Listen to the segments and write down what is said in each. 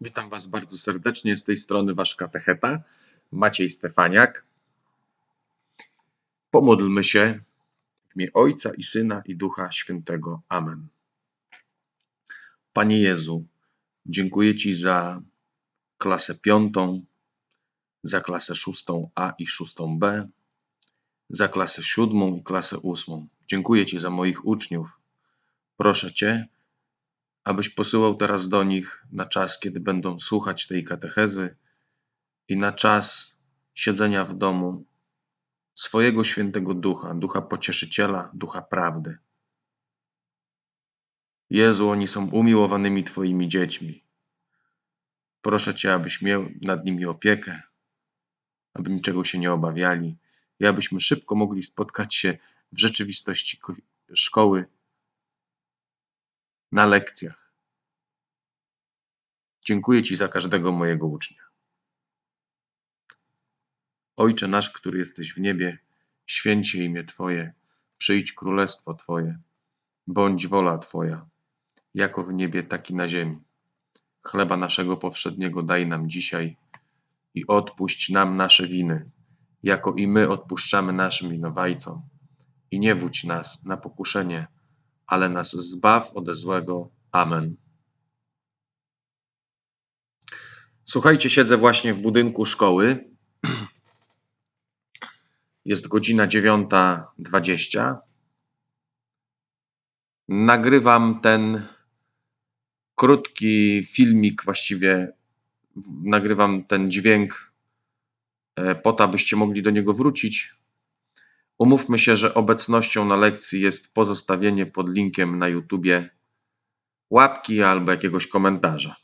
Witam Was bardzo serdecznie. Z tej strony Wasz katecheta, Maciej Stefaniak. Pomódlmy się w imię Ojca i Syna i Ducha Świętego. Amen. Panie Jezu, dziękuję Ci za klasę piątą, za klasę szóstą A i szóstą B, za klasę siódmą i klasę ósmą. Dziękuję Ci za moich uczniów. Proszę Cię, abyś posyłał teraz do nich na czas, kiedy będą słuchać tej katechezy i na czas siedzenia w domu swojego świętego ducha, ducha pocieszyciela, ducha prawdy. Jezu, oni są umiłowanymi Twoimi dziećmi. Proszę Cię, abyś miał nad nimi opiekę, aby niczego się nie obawiali i abyśmy szybko mogli spotkać się w rzeczywistości ko- szkoły na lekcjach. Dziękuję Ci za każdego mojego ucznia. Ojcze nasz, który jesteś w niebie, święć się imię Twoje, przyjdź królestwo Twoje, bądź wola Twoja, jako w niebie, tak i na ziemi. Chleba naszego powszedniego daj nam dzisiaj i odpuść nam nasze winy, jako i my odpuszczamy naszym winowajcom. I nie wódź nas na pokuszenie, ale nas zbaw ode złego. Amen. Słuchajcie, siedzę właśnie w budynku szkoły. Jest godzina 9.20. Nagrywam ten krótki filmik, właściwie nagrywam ten dźwięk e, po to, abyście mogli do niego wrócić. Umówmy się, że obecnością na lekcji jest pozostawienie pod linkiem na YouTubie łapki albo jakiegoś komentarza.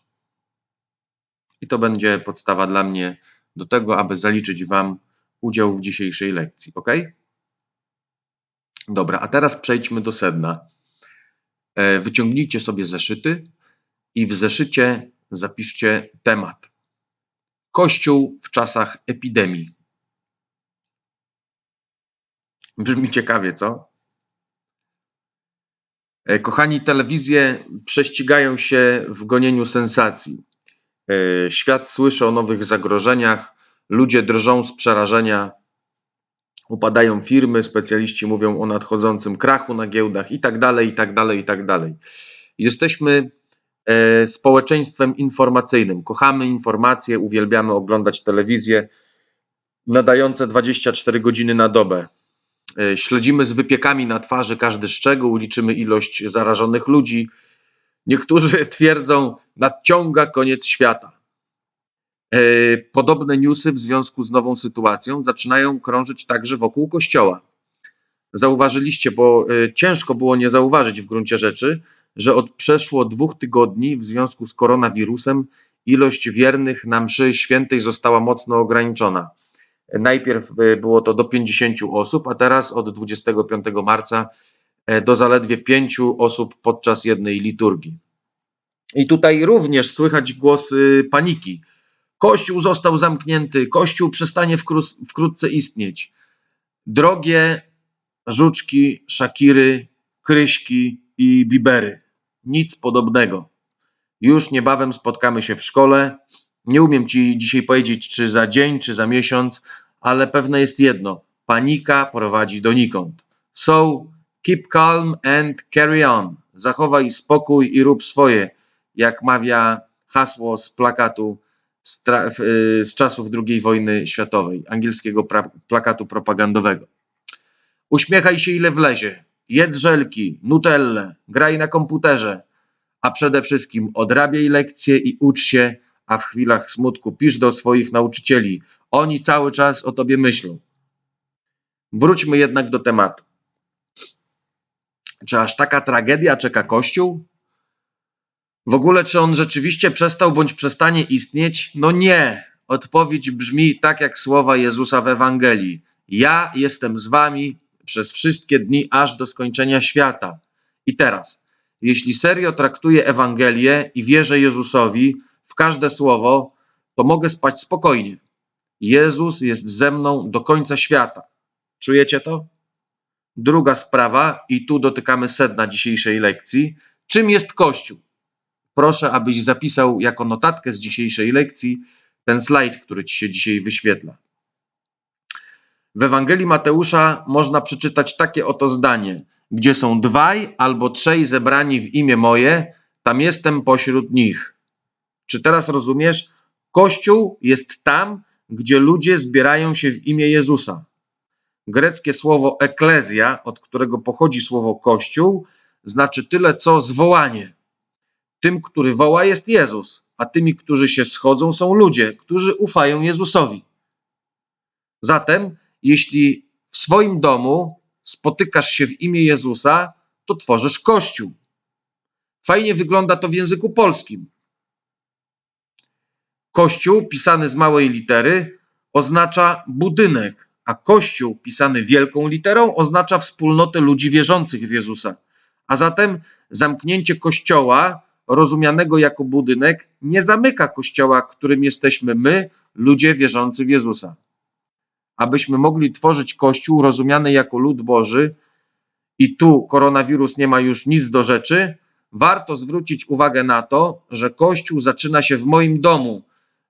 I to będzie podstawa dla mnie do tego, aby zaliczyć Wam udział w dzisiejszej lekcji, ok? Dobra, a teraz przejdźmy do sedna. E, Wyciągnijcie sobie zeszyty i w zeszycie zapiszcie temat. Kościół w czasach epidemii. Brzmi ciekawie, co? E, Kochani, telewizje prześcigają się w gonieniu sensacji. E, Świat słyszy o nowych zagrożeniach, ludzie drżą z przerażenia, upadają firmy, specjaliści mówią o nadchodzącym krachu na giełdach i tak dalej, i tak dalej, i tak dalej. Jesteśmy e, społeczeństwem informacyjnym. Kochamy informacje, uwielbiamy oglądać telewizję nadające 24 godziny na dobę. E, Śledzimy z wypiekami na twarzy każdy szczegół, liczymy ilość zarażonych ludzi. Niektórzy twierdzą, nadciąga koniec świata. E, Podobne newsy w związku z nową sytuacją zaczynają krążyć także wokół kościoła. Zauważyliście, bo e, ciężko było nie zauważyć w gruncie rzeczy, że od przeszło dwóch tygodni w związku z koronawirusem ilość wiernych na mszy świętej została mocno ograniczona. Najpierw e, było to do 50 osób, a teraz od 25 marca e, do zaledwie 5 osób podczas jednej liturgii. I tutaj również słychać głosy paniki. Kościół został zamknięty, Kościół przestanie wkró- wkrótce istnieć. Drogie żuczki, szakiry, kryśki i bibery. Nic podobnego. Już niebawem spotkamy się w szkole. Nie umiem ci dzisiaj powiedzieć, czy za dzień, czy za miesiąc, ale pewne jest jedno: panika prowadzi donikąd. So, keep calm and carry on. Zachowaj spokój i rób swoje, jak mawia hasło z plakatu z, y, z czasów II wojny światowej, angielskiego plakatu propagandowego. Uśmiechaj się ile wlezie, jedz żelki, nutelle, graj na komputerze, a przede wszystkim odrabiaj lekcje i ucz się, a w chwilach smutku pisz do swoich nauczycieli. Oni cały czas o tobie myślą. Wróćmy jednak do tematu. Czy aż taka tragedia czeka Kościół? W ogóle, czy on rzeczywiście przestał bądź przestanie istnieć? No nie. Odpowiedź brzmi tak jak słowa Jezusa w Ewangelii: Ja jestem z wami przez wszystkie dni aż do skończenia świata. I teraz, jeśli serio traktuję Ewangelię i wierzę Jezusowi w każde słowo, to mogę spać spokojnie. Jezus jest ze mną do końca świata. Czujecie to? Druga sprawa, i tu dotykamy sedna dzisiejszej lekcji. Czym jest Kościół? proszę, abyś zapisał jako notatkę z dzisiejszej lekcji ten slajd, który ci się dzisiaj wyświetla. W Ewangelii Mateusza można przeczytać takie oto zdanie: Gdzie są dwaj albo trzej zebrani w imię moje, tam jestem pośród nich. Czy teraz rozumiesz? Kościół jest tam, gdzie ludzie zbierają się w imię Jezusa. Greckie słowo eklezja, od którego pochodzi słowo kościół, znaczy tyle co zwołanie. Tym, który woła, jest Jezus, a tymi, którzy się schodzą, są ludzie, którzy ufają Jezusowi. Zatem, jeśli w swoim domu spotykasz się w imię Jezusa, to tworzysz kościół. Fajnie wygląda to w języku polskim. Kościół pisany z małej litery oznacza budynek, a kościół pisany wielką literą oznacza wspólnotę ludzi wierzących w Jezusa. A zatem zamknięcie kościoła, rozumianego jako budynek, nie zamyka kościoła, którym jesteśmy my, ludzie wierzący w Jezusa. Abyśmy mogli tworzyć kościół rozumiany jako lud Boży, i tu koronawirus nie ma już nic do rzeczy, warto zwrócić uwagę na to, że kościół zaczyna się w moim domu,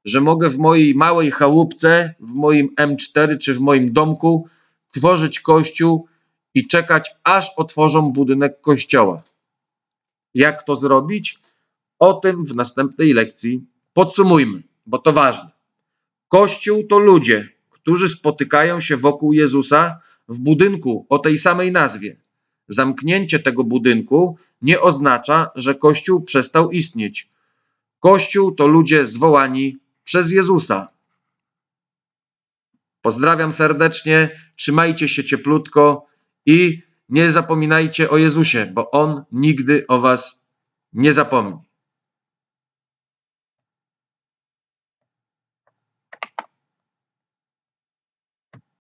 że mogę w mojej małej chałupce, w moim M4 czy w moim domku tworzyć kościół i czekać, aż otworzą budynek kościoła. Jak to zrobić? O tym w następnej lekcji podsumujmy, bo to ważne. Kościół to ludzie, którzy spotykają się wokół Jezusa w budynku o tej samej nazwie. Zamknięcie tego budynku nie oznacza, że Kościół przestał istnieć. Kościół to ludzie zwołani przez Jezusa. Pozdrawiam serdecznie, trzymajcie się cieplutko i nie zapominajcie o Jezusie, bo On nigdy o Was nie zapomni.